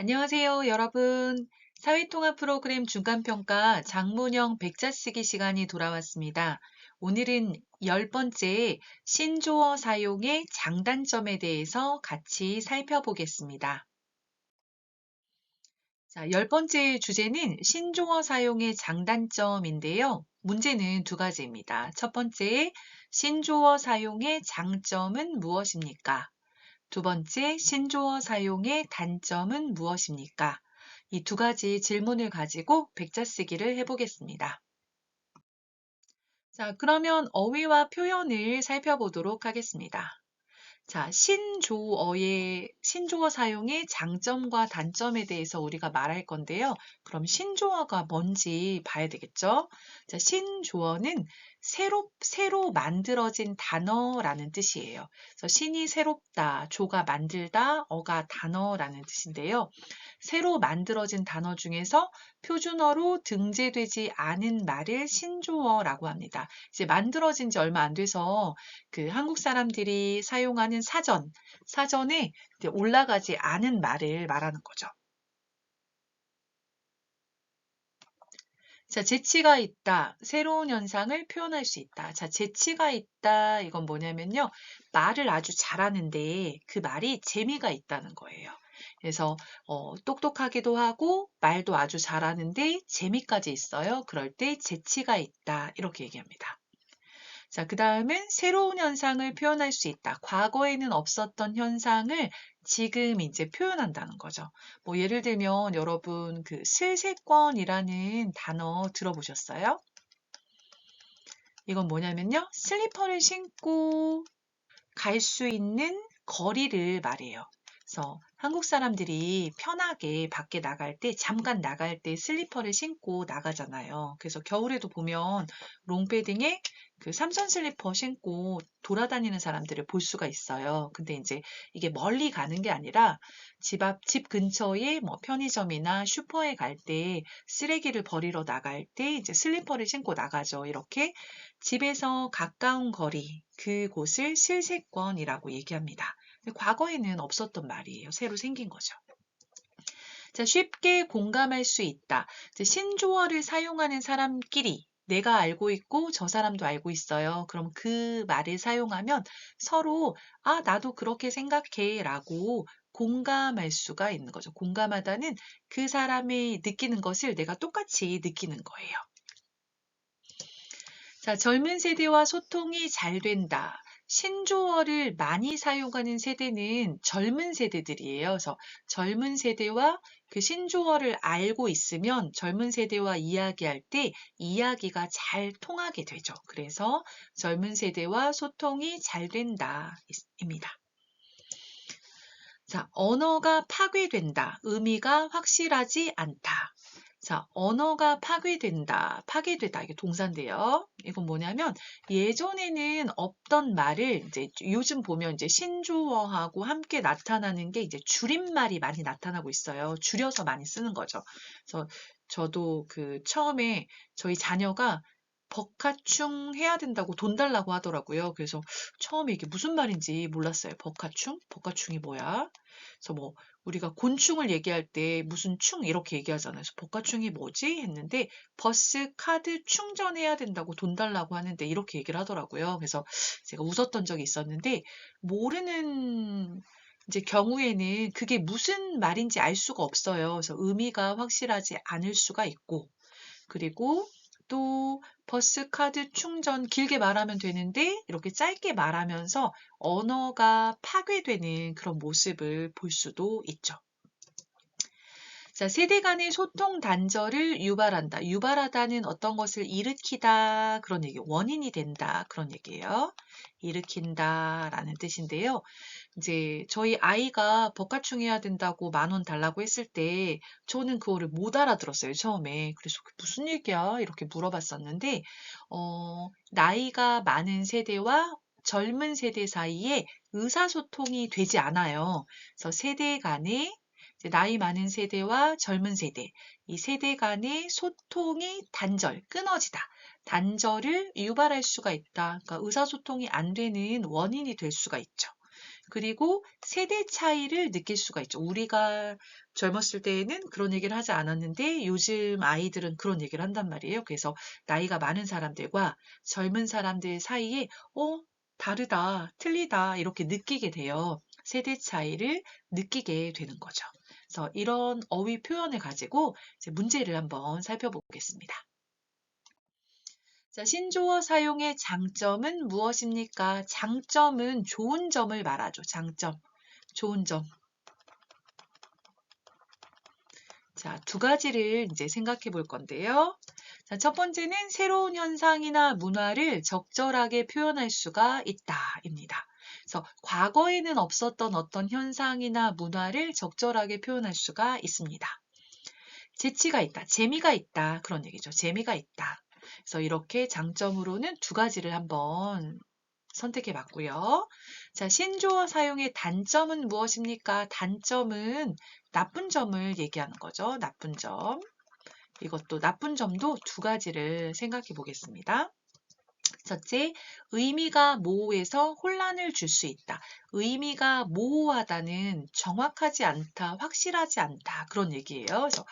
안녕하세요, 여러분. 사회통합 프로그램 중간평가 장문형 백자 쓰기 시간이 돌아왔습니다. 오늘은 열 번째 신조어 사용의 장단점에 대해서 같이 살펴보겠습니다. 자, 열 번째 주제는 신조어 사용의 장단점인데요. 문제는 두 가지입니다. 첫 번째, 신조어 사용의 장점은 무엇입니까? 두 번째, 신조어 사용의 단점은 무엇입니까? 이 두 가지 질문을 가지고 백자 쓰기를 해보겠습니다. 자, 그러면 어휘와 표현을 살펴보도록 하겠습니다. 자, 신조어의, 신조어 사용의 장점과 단점에 대해서 우리가 말할 건데요. 그럼 신조어가 뭔지 봐야 되겠죠? 자, 신조어는 새로, 새로 만들어진 단어라는 뜻이에요. 그래서 신이 새롭다, 조가 만들다, 어가 단어라는 뜻인데요. 새로 만들어진 단어 중에서 표준어로 등재되지 않은 말을 신조어라고 합니다. 이제 만들어진 지 얼마 안 돼서 그 한국 사람들이 사용하는 사전, 사전에 올라가지 않은 말을 말하는 거죠. 자, 재치가 있다. 새로운 현상을 표현할 수 있다. 자, 재치가 있다. 이건 뭐냐면요. 말을 아주 잘하는데 그 말이 재미가 있다는 거예요. 그래서 어, 똑똑하기도 하고 말도 아주 잘하는데 재미까지 있어요. 그럴 때 재치가 있다. 이렇게 얘기합니다. 자, 그 다음은 새로운 현상을 표현할 수 있다. 과거에는 없었던 현상을 지금 이제 표현한다는 거죠. 뭐 예를 들면 여러분 그 슬세권이라는 단어 들어보셨어요? 이건 뭐냐면요. 슬리퍼를 신고 갈 수 있는 거리를 말해요. 그래서 한국 사람들이 편하게 밖에 나갈 때 잠깐 나갈 때 슬리퍼를 신고 나가잖아요. 그래서 겨울에도 보면 롱패딩에 그 삼선 슬리퍼 신고 돌아다니는 사람들을 볼 수가 있어요. 근데 이제 이게 멀리 가는 게 아니라 집 앞, 집 근처에 뭐 편의점이나 슈퍼에 갈 때 쓰레기를 버리러 나갈 때 이제 슬리퍼를 신고 나가죠. 이렇게 집에서 가까운 거리, 그곳을 실세권이라고 얘기합니다. 과거에는 없었던 말이에요. 새로 생긴 거죠. 자, 쉽게 공감할 수 있다. 신조어를 사용하는 사람끼리 내가 알고 있고 저 사람도 알고 있어요. 그럼 그 말을 사용하면 서로 아, 나도 그렇게 생각해 라고 공감할 수가 있는 거죠. 공감하다는 그 사람이 느끼는 것을 내가 똑같이 느끼는 거예요. 자, 젊은 세대와 소통이 잘 된다. 신조어를 많이 사용하는 세대는 젊은 세대들이에요. 그래서 젊은 세대와 그 신조어를 알고 있으면 젊은 세대와 이야기할 때 이야기가 잘 통하게 되죠. 그래서 젊은 세대와 소통이 잘 된다. 입니다. 자, 언어가 파괴된다. 의미가 확실하지 않다. 자, 언어가 파괴된다. 파괴되다. 이게 동사인데요. 이건 뭐냐면 예전에는 없던 말을 이제 요즘 보면 이제 신조어하고 함께 나타나는 게 이제 줄임말이 많이 나타나고 있어요. 줄여서 많이 쓰는 거죠. 그래서 저도 그 처음에 저희 자녀가 버카충 해야 된다고 돈 달라고 하더라고요. 그래서 처음에 이게 무슨 말인지 몰랐어요. 버카충? 버카충이 뭐야? 그래서 뭐 우리가 곤충을 얘기할 때 무슨 충 이렇게 얘기하잖아요. 그래서 복가충이 뭐지? 했는데 버스 카드 충전해야 된다고 돈 달라고 하는데 이렇게 얘기를 하더라고요. 그래서 제가 웃었던 적이 있었는데 모르는 이제 경우에는 그게 무슨 말인지 알 수가 없어요. 그래서 의미가 확실하지 않을 수가 있고 그리고 또 버스 카드 충전 길게 말하면 되는데 이렇게 짧게 말하면서 언어가 파괴되는 그런 모습을 볼 수도 있죠. 자, 세대 간의 소통 단절을 유발한다. 유발하다는 어떤 것을 일으키다 그런 얘기, 원인이 된다 그런 얘기예요. 일으킨다 라는 뜻인데요. 이제 저희 아이가 법가충 해야 된다고 만 원 달라고 했을 때 저는 그거를 못 알아들었어요, 처음에. 그래서 무슨 얘기야? 이렇게 물어봤었는데, 어, 나이가 많은 세대와 젊은 세대 사이에 의사소통이 되지 않아요. 그래서 세대 간의 나이 많은 세대와 젊은 세대, 이 세대 간의 소통이 단절, 끊어지다. 단절을 유발할 수가 있다. 그러니까 의사소통이 안 되는 원인이 될 수가 있죠. 그리고 세대 차이를 느낄 수가 있죠. 우리가 젊었을 때에는 그런 얘기를 하지 않았는데 요즘 아이들은 그런 얘기를 한단 말이에요. 그래서 나이가 많은 사람들과 젊은 사람들 사이에 어, 다르다, 틀리다 이렇게 느끼게 돼요. 세대 차이를 느끼게 되는 거죠. 그래서 이런 어휘 표현을 가지고 문제를 한번 살펴보겠습니다. 자, 신조어 사용의 장점은 무엇입니까? 장점은 좋은 점을 말하죠. 장점. 좋은 점. 자, 두 가지를 이제 생각해 볼 건데요. 자, 첫 번째는 새로운 현상이나 문화를 적절하게 표현할 수가 있다 입니다. 그래서 과거에는 없었던 어떤 현상이나 문화를 적절하게 표현할 수가 있습니다. 재치가 있다, 재미가 있다 그런 얘기죠. 재미가 있다. 그래서 이렇게 장점으로는 두 가지를 한번 선택해 봤고요. 자, 신조어 사용의 단점은 무엇입니까? 단점은 나쁜 점을 얘기하는 거죠. 나쁜 점. 이것도 나쁜 점도 두 가지를 생각해 보겠습니다. 첫째, 의미가 모호해서 혼란을 줄 수 있다. 의미가 모호하다는 정확하지 않다, 확실하지 않다. 그런 얘기예요. 그래서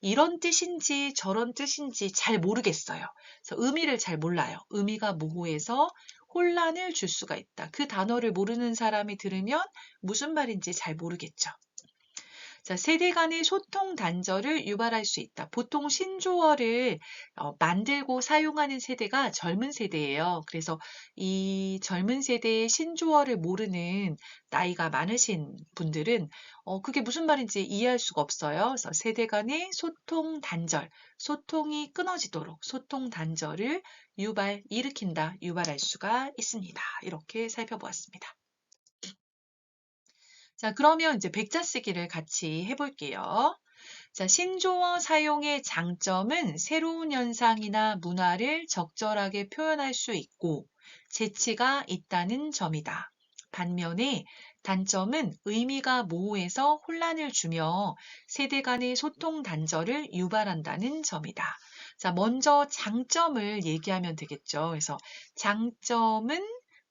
이런 뜻인지 저런 뜻인지 잘 모르겠어요. 그래서 의미를 잘 몰라요. 의미가 모호해서 혼란을 줄 수가 있다. 그 단어를 모르는 사람이 들으면 무슨 말인지 잘 모르겠죠. 자, 세대 간의 소통 단절을 유발할 수 있다. 보통 신조어를 어, 만들고 사용하는 세대가 젊은 세대예요. 그래서 이 젊은 세대의 신조어를 모르는 나이가 많으신 분들은 어, 그게 무슨 말인지 이해할 수가 없어요. 그래서 세대 간의 소통 단절, 소통이 끊어지도록 소통 단절을 유발, 일으킨다, 유발할 수가 있습니다. 이렇게 살펴보았습니다. 자, 그러면 이제 백자 쓰기를 같이 해볼게요. 자, 신조어 사용의 장점은 새로운 현상이나 문화를 적절하게 표현할 수 있고 재치가 있다는 점이다. 반면에 단점은 의미가 모호해서 혼란을 주며 세대 간의 소통 단절을 유발한다는 점이다. 자, 먼저 장점을 얘기하면 되겠죠. 그래서 장점은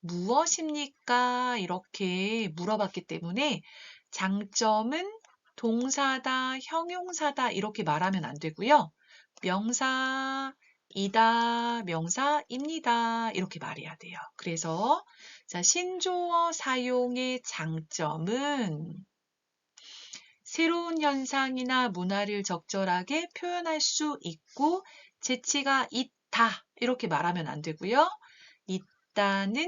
무엇입니까? 이렇게 물어봤기 때문에 장점은 동사다, 형용사다 이렇게 말하면 안 되고요. 명사 이다, 명사입니다. 이렇게 말해야 돼요. 그래서 자, 신조어 사용의 장점은 새로운 현상이나 문화를 적절하게 표현할 수 있고 재치가 있다 이렇게 말하면 안 되고요. 있다는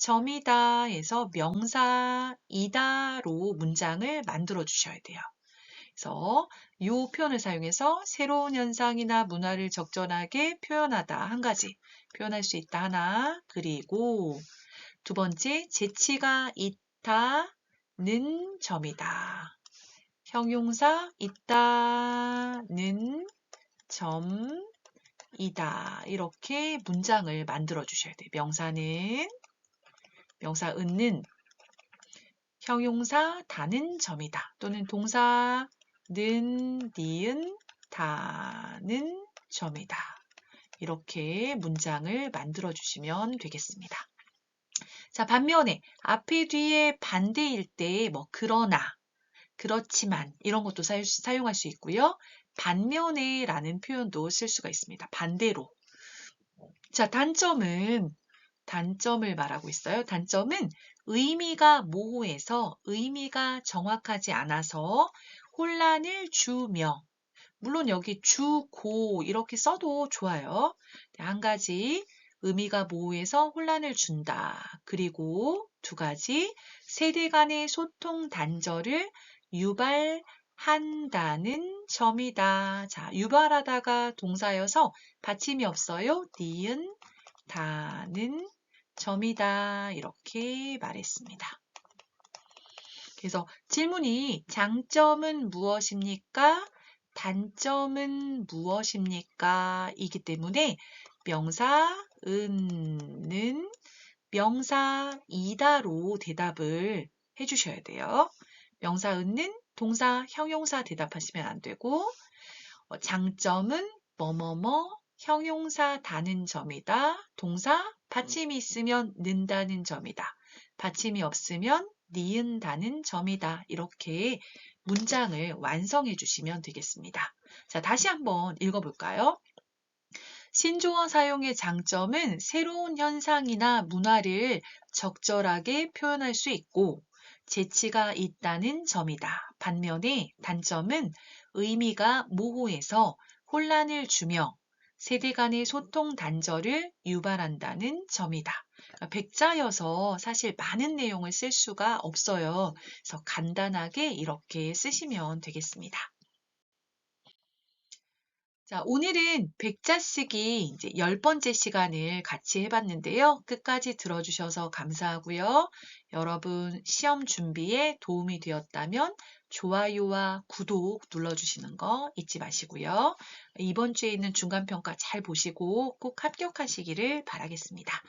점이다 해서 명사이다로 문장을 만들어 주셔야 돼요. 그래서 이 표현을 사용해서 새로운 현상이나 문화를 적절하게 표현하다 한 가지 표현할 수 있다 하나 그리고 두 번째 재치가 있다는 점이다. 형용사 있다는 점이다. 이렇게 문장을 만들어 주셔야 돼요. 명사는 명사 은는 형용사 다는 점이다. 또는 동사 는, 니은, 다는 점이다. 이렇게 문장을 만들어 주시면 되겠습니다. 자, 반면에 앞에 뒤에 반대일 때 뭐 그러나, 그렇지만 이런 것도 사, 사용할 수 있고요. 반면에 라는 표현도 쓸 수가 있습니다. 반대로. 자, 단점은 단점을 말하고 있어요. 단점은 의미가 모호해서 의미가 정확하지 않아서 혼란을 주며 물론 여기 주고 이렇게 써도 좋아요. 네, 한 가지 의미가 모호해서 혼란을 준다. 그리고 두 가지 세대 간의 소통 단절을 유발한다는 점이다. 자, 유발하다가 동사여서 받침이 없어요. 니은, 다는 점이다. 이렇게 말했습니다. 그래서 질문이 장점은 무엇입니까? 단점은 무엇입니까? 이기 때문에 명사 은는 명사 이다로 대답을 해주셔야 돼요. 명사 은는 동사 형용사 대답하시면 안 되고 어, 장점은 뭐뭐뭐 형용사 다는 점이다. 동사 받침이 있으면 는다는 점이다. 받침이 없으면 니은다는 점이다. 이렇게 문장을 완성해 주시면 되겠습니다. 자, 다시 한번 읽어볼까요? 신조어 사용의 장점은 새로운 현상이나 문화를 적절하게 표현할 수 있고 재치가 있다는 점이다. 반면에 단점은 의미가 모호해서 혼란을 주며 세대 간의 소통 단절을 유발한다는 점이다. 백자여서 사실 많은 내용을 쓸 수가 없어요. 그래서 간단하게 이렇게 쓰시면 되겠습니다. 자, 오늘은 백자 쓰기 이제 열 번째 시간을 같이 해봤는데요. 끝까지 들어주셔서 감사하고요. 여러분 시험 준비에 도움이 되었다면 좋아요와 구독 눌러주시는 거 잊지 마시고요. 이번 주에 있는 중간평가 잘 보시고 꼭 합격하시기를 바라겠습니다.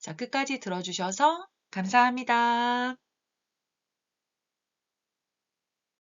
자, 끝까지 들어주셔서 감사합니다.